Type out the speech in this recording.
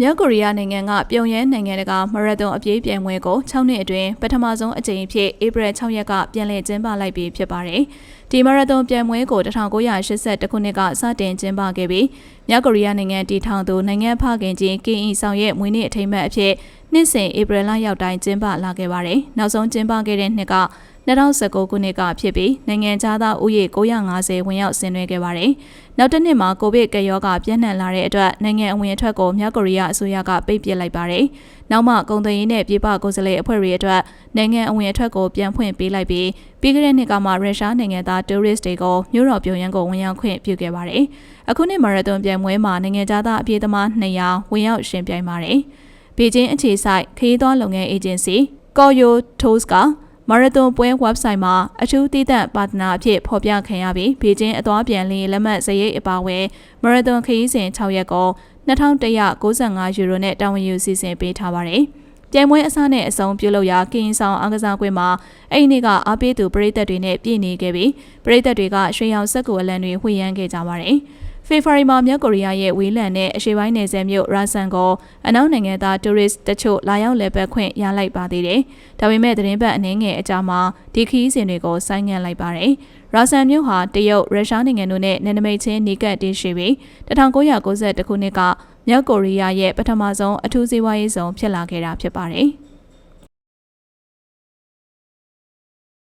မြောက်ကိုရီးယားနိုင်ငံကပြုံယမ်းနိုင်ငံတကာမာရသွန်အပြေးပြိုင်ပွဲကို6နှစ်အတွင်းပထမဆုံးအကြိမ်အဖြစ်ဧပြီ6ရက်ကပြန်လည်ကျင်းပလိုက်ပြီးဖြစ်ပါတယ်။ဒီမာရသွန်ပြိုင်ပွဲကို1982ခုနှစ်ကစတင်ကျင်းပခဲ့ပြီးမြောက်ကိုရီးယားနိုင်ငံတည်ထောင်သူနိုင်ငံဖခင်ကြီးကင်အီဆောင်ရဲ့မွေးနေ့အထိမ်းအမှတ်အဖြစ်နှစ်စဉ်ဧပြီလရောက်တိုင်းကျင်းပလာခဲ့ပါတယ်။နောက်ဆုံးကျင်းပခဲ့တဲ့နှစ်က 2019ခုနှစ်ကဖြစ်ပြီးနိုင်ငံသားသားဥယေ950ဝင်ရောက်ဆင်နွှဲခဲ့ပါတယ်။နောက်တစ်နှစ်မှာကိုဗစ်ကရောဂါပြန့်နှံ့လာတဲ့အတွက်နိုင်ငံအဝင်အထွက်ကိုမြောက်ကိုရီးယားအစိုးရကပိတ်ပစ်လိုက်ပါတယ်။နောက်မှကုန်သွယ်ရေးနဲ့ပြည်ပကိုယ်စားလှယ်အဖွဲ့တွေအတွက်နိုင်ငံအဝင်အထွက်ကိုပြန်ဖွင့်ပေးလိုက်ပြီးပြီးခဲ့တဲ့နှစ်ကမှရုရှားနိုင်ငံသားတိုးရစ်တွေကိုမြို့တော်ပြုံယမ်းကိုဝင်ရောက်ခွင့်ပြုခဲ့ပါတယ်။အခုနှစ်မာရသွန်ပြိုင်ပွဲမှာနိုင်ငံသားအပြေးသမား200ဝင်ရောက်ရှင်ပြိုင်ပါတယ်။ဘေကျင်းအခြေစိုက်ခရီးသွားလုပ်ငန်းအေဂျင်စီ Koyo Tours က မာရသွန်ပွဲ website မှာအထူးတည်တံ့ပါတနာအဖြစ်ဖော်ပြခံရပြီးဘေကျင်းအသွားပြန်လင်းလက်မှတ်စရိတ်အပါအဝင်မာရသွန်ခရီးစဉ်6ရက်ကို2195ယူရိုနဲ့တာဝန်ယူစီစဉ်ပေးထားပါတယ်။ပြိုင်ပွဲအစနဲ့အဆုံးပြုလုပ်ရာကင်းဆောင်အားကစားကွင်းမှာအဲ့ဒီနေ့ကအားပေးသူပရိသတ်တွေနဲ့ပြည့်နေခဲ့ပြီးပရိသတ်တွေကရွှေရောင်စက်ကူအလံတွေဝှေ့ရမ်းခဲ့ကြပါတယ်။ ဖေဖော်ဝါရီမှာမြောက်ကိုရီးယားရဲ့ဝေးလံနဲ့အရှေ့ပိုင်းနယ်စပ်မြို့ရာဆန်ကိုအနောက်နိုင်ငံသားတူရစ်တချို့လာရောက်လည်ပတ်ခွင့်ရလိုက်ပါသေးတယ်။ဒါပေမဲ့သတင်းပတ်အနှင်းငယ်အကြမှာဒီခီးစဉ်တွေကိုဆိုင်းငံ့လိုက်ပါတယ်။ရာဆန်မြို့ဟာတရုတ်ရုရှားနိုင်ငံတို့နဲ့နယ်နိမိတ်ချင်းနေကပ်တင်ရှိပြီး1992ခုနှစ်ကမြောက်ကိုရီးယားရဲ့ပထမဆုံးအထူးစီးပွားရေးဆောင်ဖြစ်လာခဲ့တာဖြစ်ပါတယ်။